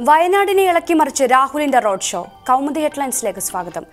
വയനാടിനെ ഇളക്കി മറിച്ച് രാഹുലിന്റെ റോഡ് ഷോ. കൗമുദി ഹെഡ്ലൈൻസിലേക്ക് സ്വാഗതം.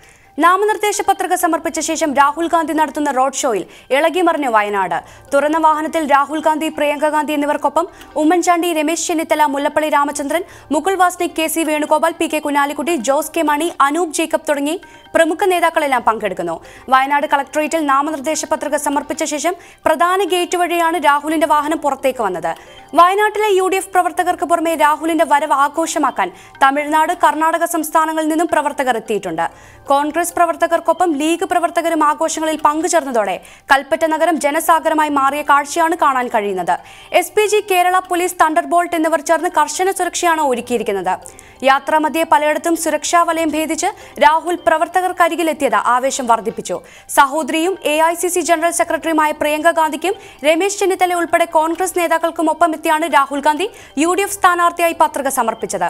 നാമനിർദ്ദേശ പത്രിക സമർപ്പിച്ച ശേഷം രാഹുൽ ഗാന്ധി നടത്തുന്ന റോഡ് ഷോയിൽ ഇളകിമറിഞ്ഞ് വയനാട്. തുറന്ന വാഹനത്തിൽ രാഹുൽ ഗാന്ധി പ്രിയങ്ക ഗാന്ധി എന്നിവർക്കൊപ്പം Oommen Chandy Ramesh Chennithala Mullappally Ramachandran Mukul Wasnik K C Venugopal P K Kunhalikutty Jose K Mani Anoop Jacob തുടങ്ങി പ്രമുഖ നേതാക്കളെല്ലാം പങ്കെടുക്കുന്നു. വയനാട് കളക്ടറേറ്റിൽ നാമനിർദ്ദേശ പത്രിക സമർപ്പിച്ച ശേഷം പ്രധാന ഗേറ്റ് വഴിയാണ് രാഹുലിന്റെ വാഹനം പുറത്തേക്ക് വന്നത്. വയനാട്ടിലെ യു ഡി എഫ് പ്രവർത്തകർക്ക് പുറമെ രാഹുലിന്റെ വരവ് ആഘോഷമാക്കാൻ തമിഴ്നാട് കർണാടക സംസ്ഥാനങ്ങളിൽ നിന്നും പ്രവർത്തകർ എത്തിയിട്ടുണ്ട്. കോൺഗ്രസ് പ്രവർത്തകർക്കൊപ്പം ലീഗ് പ്രവർത്തകരും ആഘോഷങ്ങളിൽ പങ്കുചേർന്നതോടെ കൽപ്പറ്റ നഗരം ജനസാഗരമായി മാറിയ കാഴ്ചയാണ് കാണാൻ കഴിയുന്നത്. S P G Kerala police thunderbolt എന്നിവർ ചേർന്ന് കർശന സുരക്ഷയാണ് ഒരുക്കിയിരിക്കുന്നത്. യാത്രാമധ്യേ പലയിടത്തും സുരക്ഷാ വലയം ഭേദിച്ച് രാഹുൽ പ്രവർത്തകർക്കരികിലെത്തിയത് ആവേശം വർദ്ധിപ്പിച്ചു. സഹോദരിയും എ ജനറൽ സെക്രട്ടറിയുമായ പ്രിയങ്ക ഗാന്ധിക്കും രമേശ് ചെന്നിത്തല ഉൾപ്പെടെ കോൺഗ്രസ് നേതാക്കൾക്കും ഒപ്പം എത്തിയാണ് രാഹുൽ ഗാന്ധി യു സ്ഥാനാർത്ഥിയായി പത്രിക സമർപ്പിച്ചത്.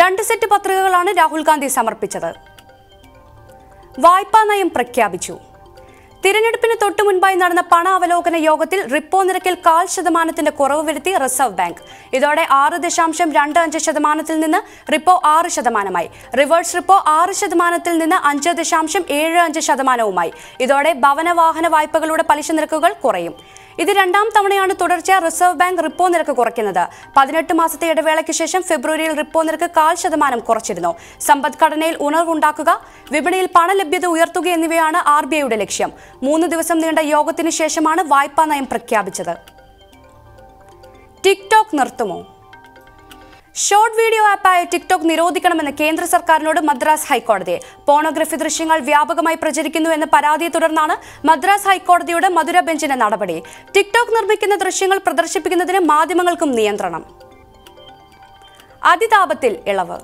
രണ്ട് സെറ്റ് പത്രികകളാണ് രാഹുൽ ഗാന്ധി സമർപ്പിച്ചത്. വായ്പാ നയം പ്രഖ്യാപിച്ചു. തിരഞ്ഞെടുപ്പിന് തൊട്ടു മുൻപായി നടന്ന പണ അവലോകന യോഗത്തിൽ റിപ്പോ നിരക്കിൽ കാൽ ശതമാനത്തിന്റെ കുറവ് വരുത്തി റിസർവ് ബാങ്ക്. ഇതോടെ ആറ് ദശാംശം രണ്ട് അഞ്ച് ശതമാനത്തിൽ നിന്ന് റിപ്പോ ആറ് ശതമാനമായി. റിവേഴ്സ് റിപ്പോ ആറ് ശതമാനത്തിൽ നിന്ന് അഞ്ച് ദശാംശം ഏഴ് അഞ്ച് ശതമാനവുമായി. ഇതോടെ ഭവന വാഹന വായ്പകളുടെ പലിശ നിരക്കുകൾ കുറയും. ഇത് രണ്ടാം തവണയാണ് തുടർച്ച റിസർവ് ബാങ്ക് റിപ്പോ നിരക്ക് കുറയ്ക്കുന്നത്. പതിനെട്ട് മാസത്തെ ഇടവേളയ്ക്ക് ശേഷം ഫെബ്രുവരിയിൽ റിപ്പോ നിരക്ക് കാൽ ശതമാനം കുറച്ചിരുന്നു. സമ്പദ്ഘടനയിൽ ഉണർവുണ്ടാക്കുക വിപണിയിൽ പണലഭ്യത ഉയർത്തുക എന്നിവയാണ് ആർ ബി ഐയുടെ ലക്ഷ്യം. മൂന്ന് ദിവസം നീണ്ട യോഗത്തിന് ശേഷമാണ് വായ്പാ നയം പ്രഖ്യാപിച്ചത്. ടിക്ടോക്ക് നിർത്തുമോ? ഷോർട്ട് വീഡിയോ ആപ്പായ ടിക്ടോക്ക് നിരോധിക്കണമെന്ന് കേന്ദ്ര സർക്കാരിനോട് മദ്രാസ് ഹൈക്കോടതി പോണോഗ്രഫി ദൃശ്യങ്ങൾ വ്യാപകമായി പ്രചരിക്കുന്നു എന്ന പരാതിയെ തുടർന്നാണ് മദ്രാസ് ഹൈക്കോടതിയുടെ മധുര ബെഞ്ചിന്റെ നടപടി. ടിക്ടോക്ക് നിർമ്മിക്കുന്ന ദൃശ്യങ്ങൾ പ്രദർശിപ്പിക്കുന്നതിന് മാധ്യമങ്ങൾക്കും നിയന്ത്രണം. അതിതാപത്തിൽ ഇളവ്.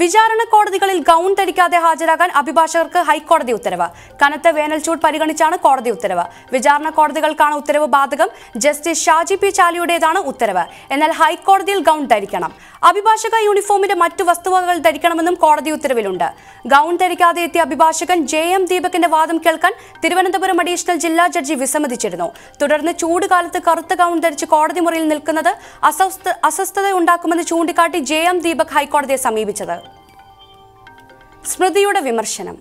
വിചാരണ കോടതികളിൽ ഗൗൺ ധരിക്കാതെ ഹാജരാകാൻ അഭിഭാഷകർക്ക് ഹൈക്കോടതി ഉത്തരവ്. കനത്ത വേനൽച്ചൂട് പരിഗണിച്ചാണ് കോടതി ഉത്തരവ്. വിചാരണ കോടതികൾക്കാണ് ഉത്തരവ് ബാധകം. ജസ്റ്റിസ് ഷാജി പി ചാലിയുടേതാണ് ഉത്തരവ്. എന്നാൽ ഹൈക്കോടതിയിൽ ഗൗൺ ധരിക്കണം. അഭിഭാഷക യൂണിഫോമിന്റെ മറ്റു വസ്തുവകകൾ ധരിക്കണമെന്നും കോടതി ഉത്തരവിലുണ്ട്. ഗൗൺ ധരിക്കാതെ എത്തിയ അഭിഭാഷകൻ ജെ എം ദീപകിന്റെ വാദം കേൾക്കാൻ തിരുവനന്തപുരം അഡീഷണൽ ജില്ലാ ജഡ്ജി വിസമ്മതിച്ചിരുന്നു. തുടർന്ന് ചൂടുകാലത്ത് കറുത്ത ഗൗൺ ധരിച്ച് കോടതി മുറിയിൽ നിൽക്കുന്നത് അസ്വസ്ഥ ഉണ്ടാക്കുമെന്ന് ചൂണ്ടിക്കാട്ടി ജെ എം ദീപക് ഹൈക്കോടതിയെ സമീപിച്ചത്. സ്മൃതിയുടെ വിമർശനം.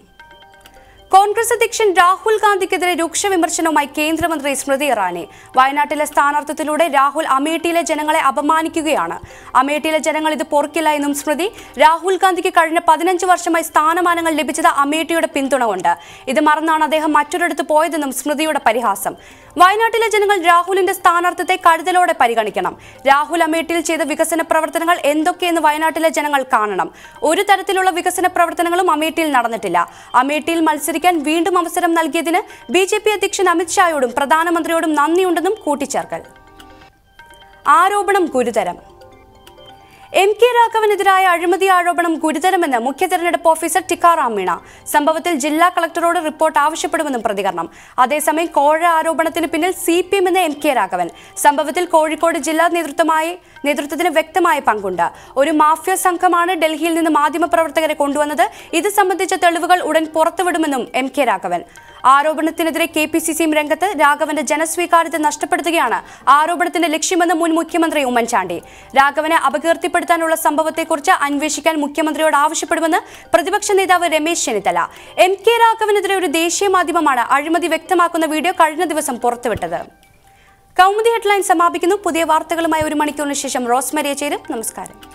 കോൺഗ്രസ് അധ്യക്ഷൻ രാഹുൽ ഗാന്ധിക്കെതിരെ രൂക്ഷ വിമർശനവുമായി കേന്ദ്രമന്ത്രി സ്മൃതി ഇറാനി. വയനാട്ടിലെ സ്ഥാനാർത്ഥത്തിലൂടെ രാഹുൽ അമേഠിയിലെ ജനങ്ങളെ അപമാനിക്കുകയാണ്. അമേഠിയിലെ ജനങ്ങൾ ഇത് പൊറുക്കില്ല എന്നും സ്മൃതി. രാഹുൽ ഗാന്ധിക്ക് കഴിഞ്ഞ പതിനഞ്ച് വർഷമായി സ്ഥാനമാനങ്ങൾ ലഭിച്ചത് അമേഠിയുടെ പിന്തുണ കൊണ്ട് ഇത് മറന്നാണ് അദ്ദേഹം മറ്റൊരിടത്ത് പോയതെന്നും സ്മൃതിയുടെ പരിഹാസം. വയനാട്ടിലെ ജനങ്ങൾ രാഹുലിന്റെ സ്ഥാനാർത്ഥത്തെ കരുതലോടെ പരിഗണിക്കണം. രാഹുൽ അമേഠിയിൽ ചെയ്ത വികസന പ്രവർത്തനങ്ങൾ എന്തൊക്കെയെന്ന് വയനാട്ടിലെ ജനങ്ങൾ കാണണം. ഒരു തരത്തിലുള്ള വികസന പ്രവർത്തനങ്ങളും അമേഠിയിൽ നടന്നിട്ടില്ല. അമേഠിയിൽ മത്സരിക്കാൻ വീണ്ടും അവസരം നൽകിയതിന് ബി ജെ പി അധ്യക്ഷൻ അമിത്ഷായോടും പ്രധാനമന്ത്രിയോടും നന്ദിയുണ്ടെന്നും കൂട്ടിച്ചേർക്കൽ. ആരോപണം ഗുരുതരം. എം കെ രാഘവനെതിരായ അഴിമതി ആരോപണം ഗുരുതരമെന്ന് മുഖ്യ തെരഞ്ഞെടുപ്പ് ഓഫീസർ ടിക്കാറാം മീണ. സംഭവത്തിൽ ജില്ലാ കളക്ടറോട് റിപ്പോർട്ട് ആവശ്യപ്പെടുമെന്നും പ്രതികരണം. അതേസമയം കോഴ ആരോപണത്തിന് പിന്നിൽ സി പി എം എന്ന എം കെ രാഘവൻ. സംഭവത്തിൽ കോഴിക്കോട് ജില്ലാ നേതൃത്വമായി നേതൃത്വത്തിന് വ്യക്തമായ പങ്കുണ്ട്. ഒരു മാഫിയ സംഘമാണ് ഡൽഹിയിൽ നിന്ന് മാധ്യമപ്രവർത്തകരെ കൊണ്ടുവന്നത്. ഇത് സംബന്ധിച്ച തെളിവുകൾ ഉടൻ പുറത്തുവിടുമെന്നും എം കെ രാഘവൻ. ആരോപണത്തിനെതിരെ കെ പി സി സിയും രംഗത്ത് രാഘവന്റെ ജനസ്വീകാര്യത നഷ്ടപ്പെടുത്തുകയാണ് ആരോപണത്തിന്റെ ലക്ഷ്യമെന്ന് മുൻ മുഖ്യമന്ത്രി ഉമ്മൻചാണ്ടി. രാഘവനെ അപകീർത്തിപ്പെടുത്താനുള്ള സംഭവത്തെക്കുറിച്ച് അന്വേഷിക്കാൻ മുഖ്യമന്ത്രിയോട് ആവശ്യപ്പെടുമെന്ന് പ്രതിപക്ഷ നേതാവ് രമേശ് ചെന്നിത്തല. എം കെ രാഘവനെതിരെ ഒരു ദേശീയ മാധ്യമമാണ് അഴിമതി വ്യക്തമാക്കുന്ന വീഡിയോ കഴിഞ്ഞ ദിവസം പുറത്തുവിട്ടത്. കൗമുദി ഹെഡ്ലൈൻ സമാപിക്കുന്നു. പുതിയ വാർത്തകളുമായി ഒരു മണിക്കൂറിന് ശേഷം റോസ്മരിയ ചേരും. നമസ്കാരം.